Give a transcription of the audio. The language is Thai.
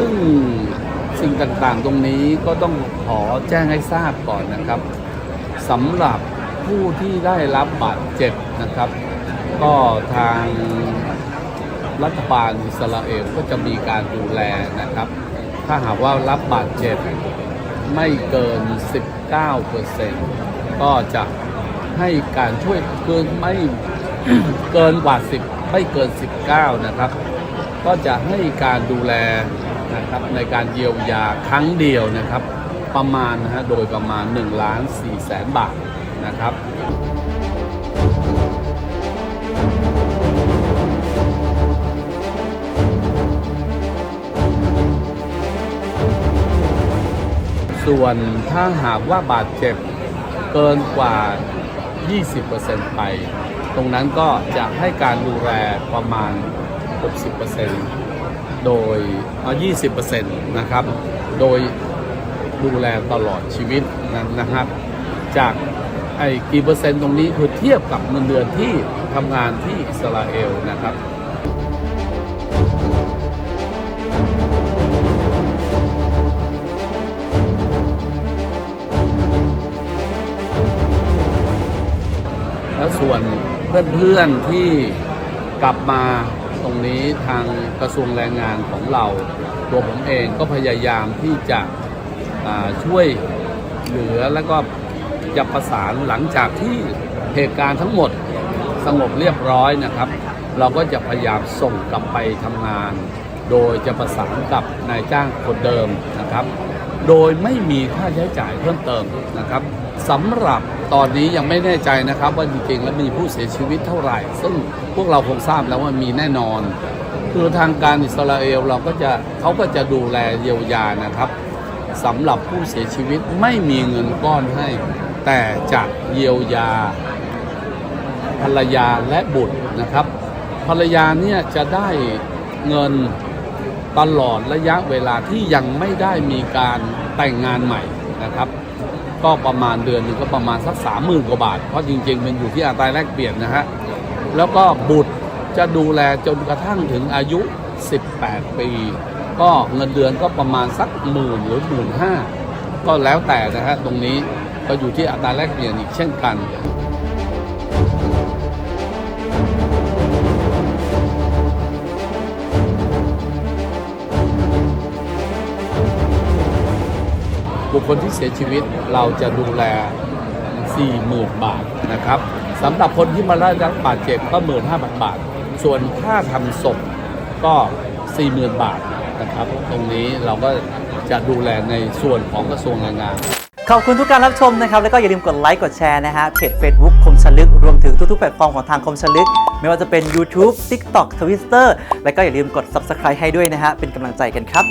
ึ่งสิ่งต่างๆตรงนี้ก็ต้องขอแจ้งให้ทราบก่อนนะครับสำหรับผู้ที่ได้รับบาดเจ็บนะครับ ก็ทางรัฐบาลอิสราเอลก็จะมีการดูแลนะครับ ถ้าหากว่ารับบาดเจ็บไม่เกิน 19%ก็จะให้การช่วยเกินไม่เกินกว่า 10 ไม่เกิน 19 นะครับ ก็จะให้การดูแล นะครับในการเยียวยาครั้งเดียวนะครับ ประมาณนะฮะโดยประมาณ1ล้าน4แสนบาทนะครับส่วนถ้าหากว่าบาดเจ็บเกินกว่า 20%ไป ตรงนั้นก็จะให้การดูแลประมาณ 60% โดยเอา20%นะครับ โดยดูแลตลอดชีวิตนั้นนะครับ จากไอ้กี่เปอร์เซ็นต์ตรงนี้คือเทียบกับเงินเดือนที่ทำงานที่อิสราเอลนะครับแล้วส่วนเพื่อนๆที่กลับมา ตรงนี้ทางกระทรวงแรงงานของเรา ตัวผมเองก็พยายามที่จะช่วยเหลือแล้วก็จะประสานหลังจากที่เหตุการณ์ทั้งหมดสงบเรียบร้อยนะครับ เราก็จะพยายามส่งกลับไปทำงาน โดยจะประสานกับนายจ้างคนเดิมนะครับ โดยไม่มีค่าใช้จ่ายเพิ่มเติมนะครับ สำหรับตอนนี้ยังไม่แน่ใจนะครับ ว่าจริงๆแล้วมีผู้เสียชีวิตเท่าไหร่ ซึ่งพวกเราคงทราบแล้วว่ามีแน่นอน คือทางการอิสราเอลเราก็จะเขาก็จะดูแลเยียวยานะครับสำหรับผู้เสียชีวิตไม่มีเงินก้อนให้ แต่จะเยียวยาภรรยาและบุตรนะครับ ภรรยาเนี่ยจะได้เงินตลอดระยะเวลาที่ยังไม่ได้มีการแต่งงานใหม่นะครับ ก็ประมาณเดือนหนึ่งก็ประมาณสักสามหมื่นกว่าบาท เพราะจริง ๆ มันอยู่ที่อัตราแลกเปลี่ยนนะฮะ แล้วก็บุตรจะดูแลจนกระทั่งถึงอายุ 18 ปี ก็เงินเดือนก็ประมาณสักหมื่นหรือหมื่นห้าก็แล้วแต่นะฮะตรงนี้ก็อยู่ที่อัตราแลกเปลี่ยนอีกเช่นกัน บุคคลที่เสียชีวิตเราจะดูแล 40,000 บาทนะครับสำหรับคนที่มาได้รับบาดเจ็บก็ 15,000 บาท ส่วนค่าทำศพก็ 40,000 บาทนะครับ ตรงนี้เราก็จะดูแลในส่วนของกระทรวงแรงงานขอบคุณทุกการรับชมนะครับ แล้วก็อย่าลืมกดไลค์ กดแชร์นะฮะ เพจ Facebook คมชลึก รวมถึงทุกๆ แพลตฟอร์มของทางคมชลึก ไม่ว่าจะเป็น YouTube TikTok Twitter แล้วก็อย่าลืมกด Subscribe ให้ด้วยนะฮะ เป็นกำลังใจกันครับ